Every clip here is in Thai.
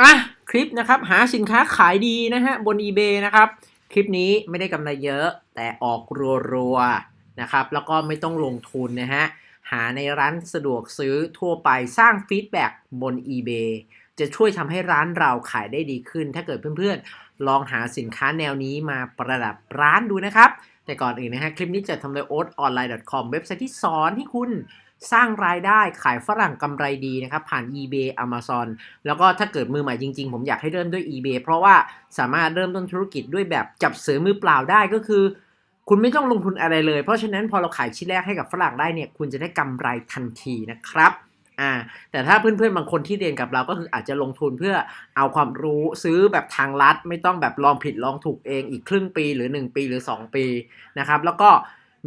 อะคลิปนะครับหาสินค้าขายดีนะฮะบน eBay นะครับ คลิปนี้ไม่ได้กำไรเยอะแต่ออกรัวๆนะครับแล้วก็ไม่ต้องลงทุนนะฮะหาในร้านสะดวกซื้อทั่วไปสร้างฟีดแบ็กบน eBay จะช่วยทำให้ร้านเราขายได้ดีขึ้น ถ้าเกิดเพื่อนๆ ลองหาสินค้าแนวนี้มาประดับร้านดูนะครับ แต่ก่อนอื่นนะฮะคลิปนี้จะทำโดย oatonline.com เว็บไซต์ที่สอนให้คุณ สร้างรายได้ขายฝรั่งกำไรดีนะครับ ผ่าน eBay Amazon แล้วก็ถ้าเกิดมือใหม่จริง ๆ ผมอยากให้เริ่มด้วย eBay เพราะว่าสามารถเริ่มต้นธุรกิจด้วยแบบจับเสือมือเปล่าได้ก็คือ คุณไม่ต้องลงทุนอะไรเลย เพราะฉะนั้นพอเราขายชิ้นแรกให้กับฝรั่งได้เนี่ยคุณจะได้กำไรทันทีนะครับอ่าแต่ถ้าเพื่อนๆบางคนที่เรียนกับเราก็คืออาจจะลงทุนเพื่อเอาความรู้ซื้อแบบทางลัด ไม่ต้องแบบลองผิดลองถูกเองอีกครึ่งปีหรือ 1 ปีหรือ 2 ปีนะครับแล้วก็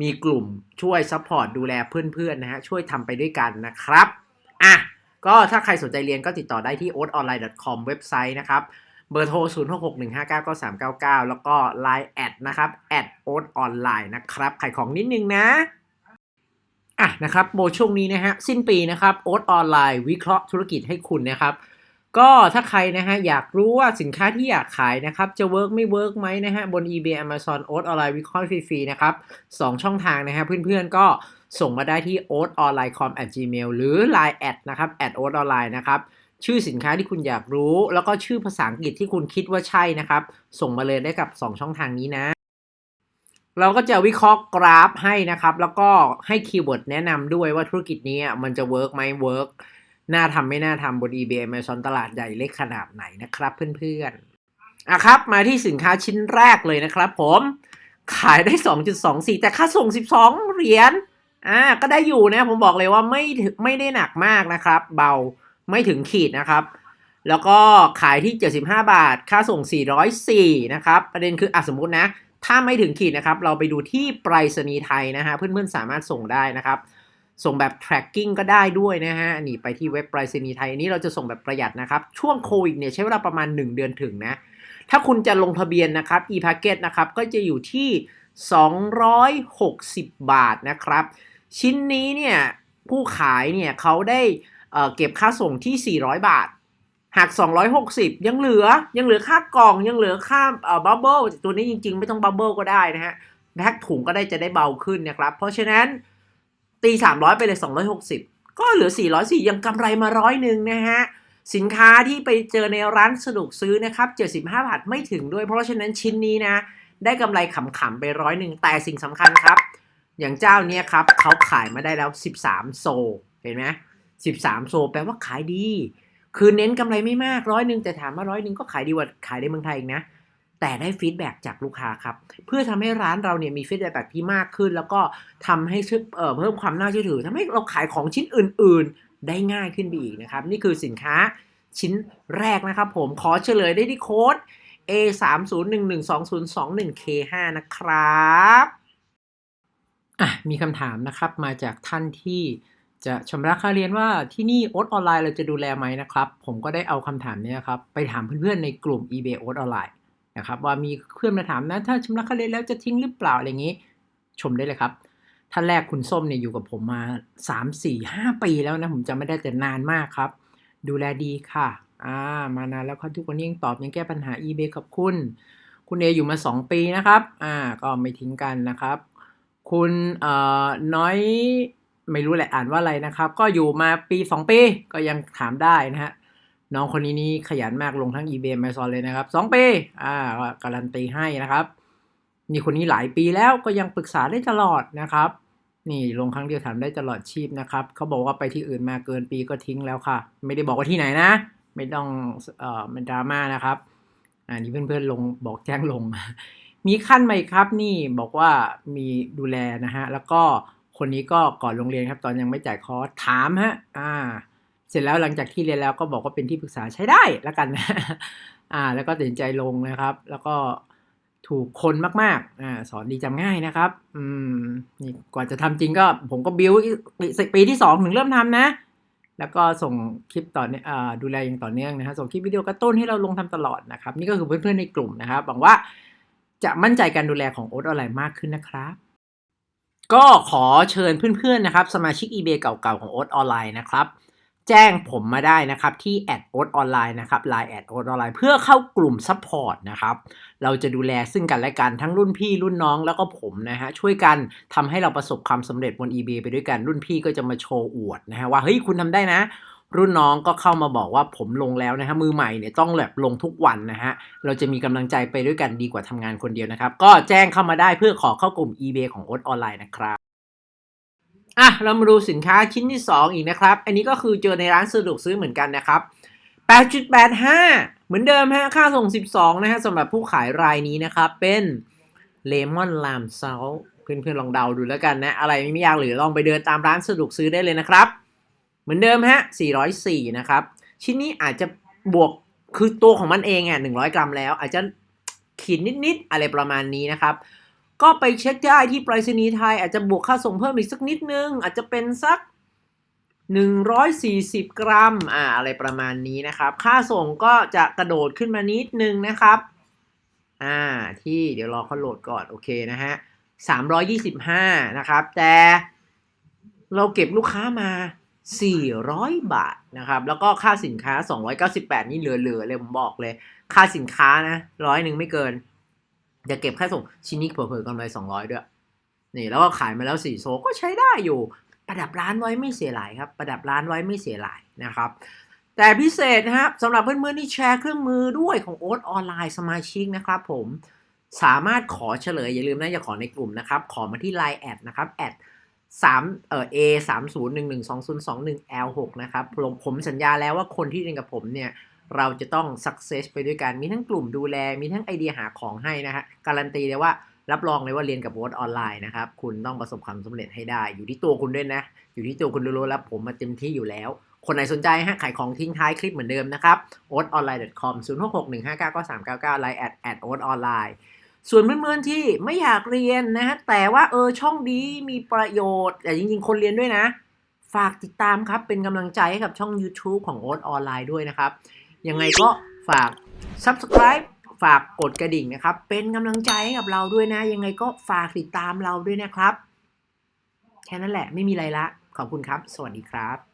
มีกลุ่มช่วยซัพพอร์ตดูแลเพื่อนๆนะฮะช่วยทำไปด้วยกันนะครับอะก็ถ้าใครสนใจเรียนก็ติดต่อได้ที่ oatonline.com เว็บไซต์นะครับเบอร์โทร 0 6 6 1 5 9 9 3 9 9 แล้วก็ Line แอดนะครับแอดโอ๊ตออนไลน์นะครับขายของนิดนึงนะอะนะครับโบช่วงนี้นะฮะสิ้นปีนะครับโอ๊ตออนไลน์วิเคราะห์ธุรกิจให้คุณนะครับ ก็ถ้าใครนะฮะอยากรู้ว่าสินค้าที่อยากขายนะครับจะเวิร์กไม่เวิร์กไหมนะฮะบน eBay Amazon โอ๊ตออนไลน์วิเคราะห์ฟรีๆนะครับสองช่องทางนะฮะเพื่อนๆก็ส่งมาได้ที่ o a t o n l i n e c o m gmail หรือ line แอดนะครับแอดโอ๊ตออนไลน์นะครับชื่อสินค้าที่คุณอยากรู้ แล้วก็ชื่อภาษาอังกฤษที่คุณคิดว่าใช่นะครับ ส่งมาเลยได้กับ 2 ช่องทางนี้นะ เราก็จะวิเคราะห์กราฟให้นะครับ แล้วก็ให้คีย์เวิร์ดแนะนำด้วยว่าธุรกิจนี้มันจะเวิร์กไหมเวิร์ก น่าทำไม่น่าทำบน eBay Amazon ตลาดใหญ่เล็กขนาดไหนนะครับเพื่อนๆอะครับมาที่สินค้าชิ้นแรกเลยนะครับผมขายได้ 2.24 แต่ค่าส่ง 12 เหรียญอ่าก็ได้อยู่นะผมบอกเลยว่าไม่ถึงไม่ได้หนักมากนะครับ เบาไม่ถึงขีดนะครับ แล้วก็ขายที่ 75 บาท ค่าส่ง 404 นะครับ ประเด็นคืออะสมมตินะ ถ้าไม่ถึงขีดนะครับ เราไปดูที่ไปรษณีย์ไทยนะฮะเพื่อนๆสามารถส่งได้นะครับ ส่งแบบ tracking ก็ได้ด้วยนะฮะนี่ไปที่เว็บไปรษณีย์ไทยอันนี้เราจะส่งแบบประหยัดนะครับ ช่วงโควิดเนี่ยใช้เวลาประมาณ 1 เดือนถึงนะ ถ้าคุณจะลงทะเบียนนะครับ e-packet นะครับก็จะอยู่ที่ 260 บาทนะครับ ชิ้นนี้เนี่ยผู้ขายเนี่ยเขาได้เเก็บค่าส่งที่ 400 บาทหัก260 ยังเหลือยังเหลือค่ากล่องยังเหลือค่าเอ่อบับเบิลตัวนี้จริงๆ ไม่ต้องบับเบิลก็ได้นะฮะแพ็คถุงก็ได้จะได้เบาขึ้นนะครับ เพราะฉะนั้น ตี300ไปเลย260ก็เหลือ404ยังกำไรมาร้อยหนึ่งนะฮะสินค้าที่ไปเจอในร้านสะดวกซื้อนะครับ75บห้าบาทไม่ถึงด้วย เพราะฉะนั้นชิ้นนี้นะ ได้กำไรขำๆไปร้อยหนึ่งแต่สิ่งสำคัญครับ อย่างเจ้าเนี้ยครับเขาขายมาได้แล้ว13โซเห็นไหม13โซแปลว่าขายดี คือเน้นกำไรไม่มากร้อยหนึ่งแต่ถามว่าร้อยหนึ่งก็ขายดีกว่าขายในเมืองไทยอีกนะ แต่ได้ฟีดแบ็กจากลูกค้าครับ เพื่อทำให้ร้านเราเนี่ยมีฟีดแบ็กที่มากขึ้น แล้วก็ทำให้เเพิ่มความน่าเชื่อถือทำให้เราขายของชิ้นอื่น ๆ ได้ง่ายขึ้นไปอีกนะครับ นี่คือสินค้าชิ้นแรกนะครับผมขอเฉลยได้ที่โค้ด A 3 0 1 1 2 0 2 1 K 5นะครับอะมีคำถามนะครับมาจากท่านที่จะชำระค่าเรียนว่าที่นี่โอ๊ตออนไลน์เราจะดูแลไหมนะครับ ผมก็ได้เอาคำถามนี้ครับ ไปถามเพื่อนๆในกลุ่ม eBay โอ๊ตออนไลน์ นะครับว่ามีเพื่อนมาถามนะ ถ้าชำระค่าเรียนแล้วจะทิ้งหรือเปล่าอะไรอย่างนี้ ชมได้เลยครับท่านแรกคุณส้มเนี่ยอยู่กับผมมา 3 4 5 ปีแล้วนะผมจำไม่ได้แต่นานมากครับ ดูแลดีค่ะอ่ามานานแล้วครับทุกวันนี้ยังตอบยังแก้ปัญหา eBay ขอบคุณ คุณเออยู่มา 2 ปีนะครับอ่าก็ไม่ทิ้งกันนะครับ คุณเอ่อน้อยไม่รู้แหละอ่านว่าอะไรนะครับ ก็อยู่มาปี 2 ปีก็ยังถามได้นะฮะ น้องคนนี้นี่ขยันมากลงทั้ง eBay Amazon เลยนะครับ2ปีอ่าการันตีให้นะครับ นี่คนนี้หลายปีแล้วก็ยังปรึกษาได้ตลอดนะครับ นี่ลงครั้งเดียวถามได้ตลอดชีพนะครับเขาบอกว่าไปที่อื่นมาเกินปีก็ทิ้งแล้วค่ะ ไม่ได้บอกว่าที่ไหนนะ ไม่ต้องเอ่อเป็นดราม่านะครับอ่านี่เพื่อนๆลงบอกแจ้งลง มีขั้นไหมครับนี่บอกว่ามีดูแลนะฮะแล้วก็คนนี้ก็ก่อนโรงเรียนครับ ตอนยังไม่จ่ายคอร์สถามฮะอ่า เสร็จแล้วหลังจากที่เรียนแล้วก็บอกว่าเป็นที่ปรึกษาใช้ได้แล้วกันอ่า แล้วก็ตัดสินใจลงนะครับ แล้วก็ถูกคนมากๆอ่าสอนดีจำง่ายนะครับ อืมนี่กว่าจะทำจริงก็ผมก็บิวปีปีที่สองถึงเริ่มทำนะ แล้วก็ส่งคลิปต่อเนี่ยอ่าดูแลอย่างต่อเนื่องนะฮะส่งคลิปวิดีโอกระตุ้นให้เราลงทำตลอดนะครับ นี่ก็คือเพื่อนๆในกลุ่มนะครับหวังว่าจะมั่นใจการดูแลของโอ๊ตออนไลน์มากขึ้นนะครับก็ขอเชิญเพื่อนๆนะครับ สมาชิก eBay เก่าๆของโอ๊ตออนไลน์นะครับ จ้งผมมาได้นะครับที่แอดโอ๊ตออนไลน์นะครับไลน์แอดโอ๊ตออนไลน์เพื่อเข้ากลุ่มซัพพอร์ตนะครับเราจะดูแลซึ่งกันและกันทั้งรุ่นพี่รุ่นน้องแล้วก็ผมนะฮะช่วยกันทำให้เราประสบความสำเร็จบน eBay ไปด้วยกันรุ่นพี่ก็จะมาโชว์อวดนะฮะว่าเฮ้ยคุณทำได้นะ รุ่นน้องก็เข้ามาบอกว่าผมลงแล้วนะฮะมือใหม่เนี่ยต้องแบบลงทุกวันนะฮะเราจะมีกำลังใจไปด้วยกันดีกว่าทำงานคนเดียวนะครับก็แจ้งเข้ามาได้เพื่อขอเข้ากลุ่ม eBay ของโอ๊ตออนไลน์นะครับ อะเรามาดูสินค้าชิ้นที่ 2 อีกนะครับ อันนี้ก็คือเจอในร้านสะดวกซื้อเหมือนกันนะครับ 8.85 เหมือนเดิมฮะค่าส่ง 12 นะฮะสำหรับผู้ขายรายนี้นะครับ เป็นเลมอนลามเซาเพื่อนๆลองเดาดูแล้วกันนะ อะไรไม่ยากหรือลองไปเดินตามร้านสะดวกซื้อได้เลยนะครับ เหมือนเดิมฮะ 404 นะครับ ชิ้นนี้อาจจะบวกคือตัวของมันเองอะ100 กรัมแล้ว อาจจะขีดนิดๆอะไรประมาณนี้นะครับ ก็ไปเช็คได้ที่ไปรษณีย์ไทย อาจจะบวกค่าส่งเพิ่มอีกสักนิดนึง อาจจะเป็นสัก 140 กรัมอ่าอะไรประมาณนี้นะครับ ค่าส่งก็จะกระโดดขึ้นมานิดนึงนะครับอ่าที่เดี๋ยวรอเขาโหลดก่อน โอเคนะฮะ 325 นะครับ แต่เราเก็บลูกค้ามา 400 บาทนะครับ แล้วก็ค่าสินค้า 298 นี่เหลือๆเลยผมบอกเลย ค่าสินค้านะร้อยหนึ่งไม่เกิน จะเก็บค่าส่งชิ้นนี้เผลอๆกำไรสองร้อยด้วย นี่ แล้วก็ขายมาแล้วสี่โซก็ใช้ได้อยู่ ประดับร้านไว้ไม่เสียหลายครับ ประดับร้านไว้ไม่เสียหลายนะครับแต่พิเศษนะครับสำหรับเพื่อนๆที่แชร์เครื่องมือด้วยของโอ๊ตออนไลน์สมาชิกนะครับผมสามารถขอเฉลย อย่าลืมนะอย่าขอในกลุ่มนะครับ ขอมาที่ Line แอดนะครับแอดสามเอ่อ A สามศูนย์หนึ่งหนึ่งสองศูนย์สองหนึ่ง L หกนะครับผมผมสัญญาแล้วว่าคนที่เรียนกับผมเนี่ย เราจะต้อง success ไปด้วยกัน มีทั้งกลุ่มดูแล มีทั้งไอเดียหาของให้นะฮะ การันตีเลยว่ารับรองเลยว่าเรียนกับโค้ดออนไลน์นะครับ คุณต้องประสบความสำเร็จให้ได้ อยู่ที่ตัวคุณด้วยนะ อยู่ที่ตัวคุณรู้ๆแล้วผมมาเต็มที่อยู่แล้ว คนไหนสนใจฮะขายของทิ้งท้ายคลิปเหมือนเดิมนะครับ o a t o n l i n e c o m 0 6 6 1 5 9 9 3 9 9 line at at o a t online ส่วนเพื่อนๆที่ไม่อยากเรียนนะฮะแต่ว่าเออช่องนี้มีประโยชน์ แต่จริงๆ คนเรียนด้วยนะ ฝากติดตามครับเป็นกำลังใจให้กับช่อง YouTube ของ o a t Online ด้วยนะครับ ยังไงก็ฝาก subscribe ฝากกดกระดิ่งนะครับ เป็นกำลังใจให้กับเราด้วยนะ ยังไงก็ฝากติดตามเราด้วยนะครับ แค่นั้นแหละไม่มีอะไรละ ขอบคุณครับ สวัสดีครับ